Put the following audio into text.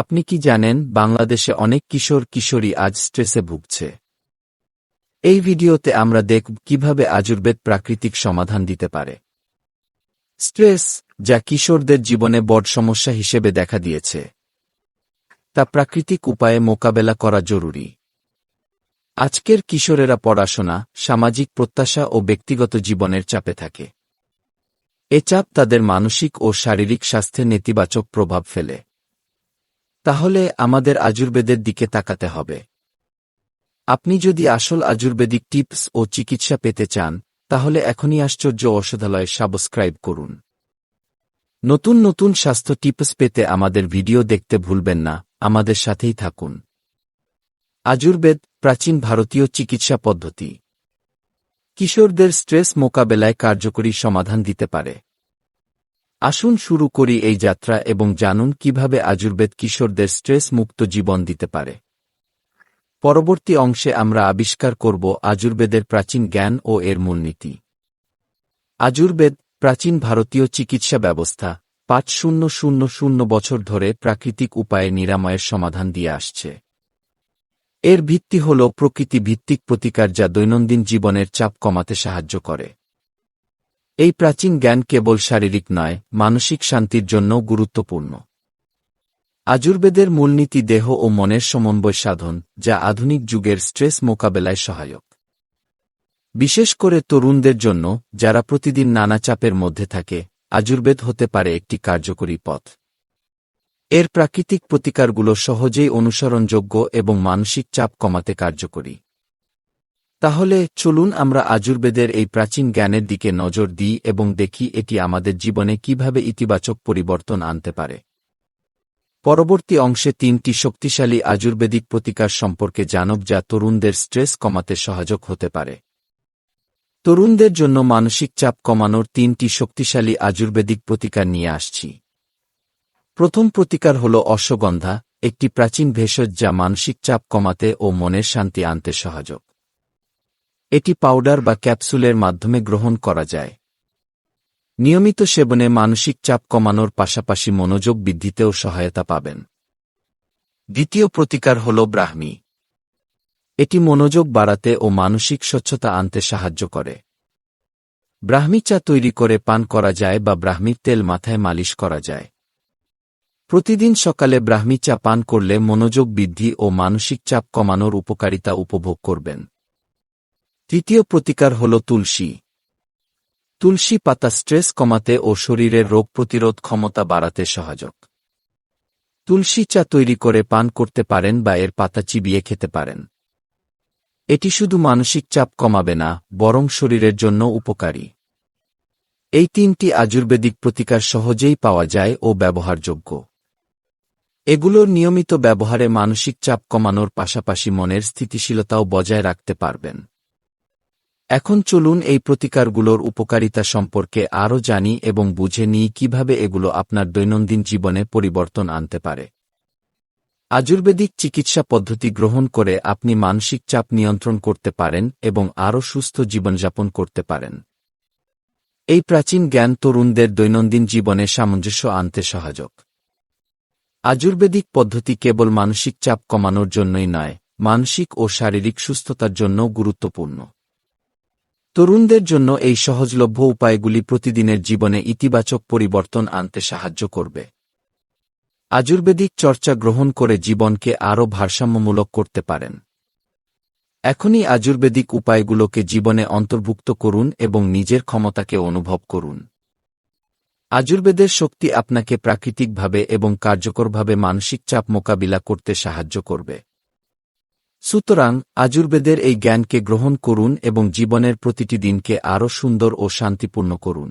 আপনি কি জানেন, বাংলাদেশে অনেক কিশোর কিশোরী আজ স্ট্রেসে ভুগছে। এই ভিডিওতে আমরা দেখব কীভাবে আজুর্বেদ প্রাকৃতিক সমাধান দিতে পারে। স্ট্রেস, যা কিশোরদের জীবনে বড় সমস্যা হিসেবে দেখা দিয়েছে, তা প্রাকৃতিক উপায়ে মোকাবেলা করা জরুরি। আজকের কিশোরেরা পড়াশোনা, সামাজিক প্রত্যাশা ও ব্যক্তিগত জীবনের চাপে থাকে। এ চাপ তাদের মানসিক ও শারীরিক স্বাস্থ্যে নেতিবাচক প্রভাব ফেলে। তাহলে আমাদের আজুর্বেদের দিকে তাকাতে হবে। আপনি যদি আসল আজুর্বেদিক টিপস ও চিকিৎসা পেতে চান, তাহলে এখনই আশ্চর্য ঔষধালয় সাবস্ক্রাইব করুন। নতুন নতুন স্বাস্থ্য টিপস পেতে আমাদের ভিডিও দেখতে ভুলবেন না, আমাদের সাথেই থাকুন। আজুর্বেদ প্রাচীন ভারতীয় চিকিৎসা পদ্ধতি। কিশোরদের স্ট্রেস মোকাবেলায় কার্যকরী সমাধান দিতে পারে। আসুন শুরু করি এই যাত্রা এবং জানুন কীভাবে আজুর্বেদ কিশোরদের স্ট্রেস মুক্ত জীবন দিতে পারে। পরবর্তী অংশে আমরা আবিষ্কার করব আজুর্বেদের প্রাচীন জ্ঞান ও এর মূলনীতি। আজুর্বেদ প্রাচীন ভারতীয় চিকিৎসা ব্যবস্থা, পাঁচ শূন্য শূন্য শূন্য বছর ধরে প্রাকৃতিক উপায়ে নিরাময়ের সমাধান দিয়ে আসছে। এর ভিত্তি হল প্রকৃতি ভিত্তিক প্রতিকার যা দৈনন্দিন জীবনের চাপ কমাতে সাহায্য করে। এই প্রাচীন জ্ঞান কেবল শারীরিক নয়, মানসিক শান্তির জন্য গুরুত্বপূর্ণ। আজুর্বেদের মূলনীতি দেহ ও মনের সমন্বয় সাধন, যা আধুনিক যুগের স্ট্রেস মোকাবেলায় সহায়ক। বিশেষ করে তরুণদের জন্য, যারা প্রতিদিন নানা চাপের মধ্যে থাকে আজুর্বেদ হতে পারে একটি কার্যকরী পথ। এর প্রাকৃতিক প্রতিকারগুলো সহজেই অনুসরণযোগ্য এবং মানসিক চাপ কমাতে কার্যকরী। তাহলে চলুন আমরা আজুর্বেদের এই প্রাচীন জ্ঞানের দিকে নজর দিই এবং দেখি এটি আমাদের জীবনে কীভাবে ইতিবাচক পরিবর্তন আনতে পারে। পরবর্তী অংশে তিনটি শক্তিশালী আজুর্বেদিক প্রতিকার সম্পর্কে জানব যা তরুণদের স্ট্রেস কমাতে সহায়ক হতে পারে। তরুণদের জন্য মানসিক চাপ কমানোর তিনটি শক্তিশালী আজুর্বেদিক প্রতিকার নিয়ে আসছি। প্রথম প্রতিকার হল অশ্বগন্ধা, একটি প্রাচীন ভেষজ যা মানসিক চাপ কমাতে ও মনের শান্তি আনতে সহায়ক। এটি পাউডার বা ক্যাপসুলের মাধ্যমে গ্রহণ করা যায়। নিয়মিত সেবনে মানসিক চাপ কমানোর পাশাপাশি মনোযোগ বৃদ্ধিতেও সহায়তা পাবেন। দ্বিতীয় প্রতিকার হল ব্রাহ্মী। এটি মনোযোগ বাড়াতে ও মানসিক স্বচ্ছতা আনতে সাহায্য করে। ব্রাহ্মী চা তৈরি করে পান করা যায় বা ব্রাহ্মীর তেল মাথায় মালিশ করা যায়। প্রতিদিন সকালে ব্রাহ্মী চা পান করলে মনোযোগ বৃদ্ধি ও মানসিক চাপ কমানোর উপকারিতা উপভোগ করবেন। তৃতীয় প্রতিকার হল তুলসী। তুলসী পাতা স্ট্রেস কমাতে ও শরীরের রোগ প্রতিরোধ ক্ষমতা বাড়াতে সহায়ক। তুলসী চা তৈরি করে পান করতে পারেন বা এর পাতা চিবিয়ে খেতে পারেন। এটি শুধু মানসিক চাপ কমাবে না, বরং শরীরের জন্য উপকারী। এই তিনটি আজুর্বেদিক প্রতিকার সহজেই পাওয়া যায় ও ব্যবহারযোগ্য। এগুলোর নিয়মিত ব্যবহারে মানসিক চাপ কমানোর পাশাপাশি মনের স্থিতিশীলতাও বজায় রাখতে পারবেন। এখন চলুন এই প্রতিকারগুলোর উপকারিতা সম্পর্কে আরও জানি এবং বুঝে নিই কীভাবে এগুলো আপনার দৈনন্দিন জীবনে পরিবর্তন আনতে পারে। আজুর্বেদিক চিকিৎসা পদ্ধতি গ্রহণ করে আপনি মানসিক চাপ নিয়ন্ত্রণ করতে পারেন এবং আরও সুস্থ জীবনযাপন করতে পারেন। এই প্রাচীন জ্ঞান তরুণদের দৈনন্দিন জীবনে সামঞ্জস্য আনতে সহায়ক। আজুর্বেদিক পদ্ধতি কেবল মানসিক চাপ কমানোর জন্যই নয়, মানসিক ও শারীরিক সুস্থতার জন্য গুরুত্বপূর্ণ। তরুণদের জন্য এই সহজলভ্য উপায়গুলি প্রতিদিনের জীবনে ইতিবাচক পরিবর্তন আনতে সাহায্য করবে। আজুর্বেদিক চর্চা গ্রহণ করে জীবনকে আরও ভারসাম্যমূলক করতে পারেন। এখনই আজুর্বেদিক উপায়গুলোকে জীবনে অন্তর্ভুক্ত করুন এবং নিজের ক্ষমতাকে অনুভব করুন। আজুর্বেদের শক্তি আপনাকে প্রাকৃতিকভাবে এবং কার্যকরভাবে মানসিক চাপ মোকাবিলা করতে সাহায্য করবে। সুতরাং আজুর্বেদের এই জ্ঞানকে গ্রহণ করুন এবং জীবনের প্রতিটি দিনকে আরও সুন্দর ও শান্তিপূর্ণ করুন।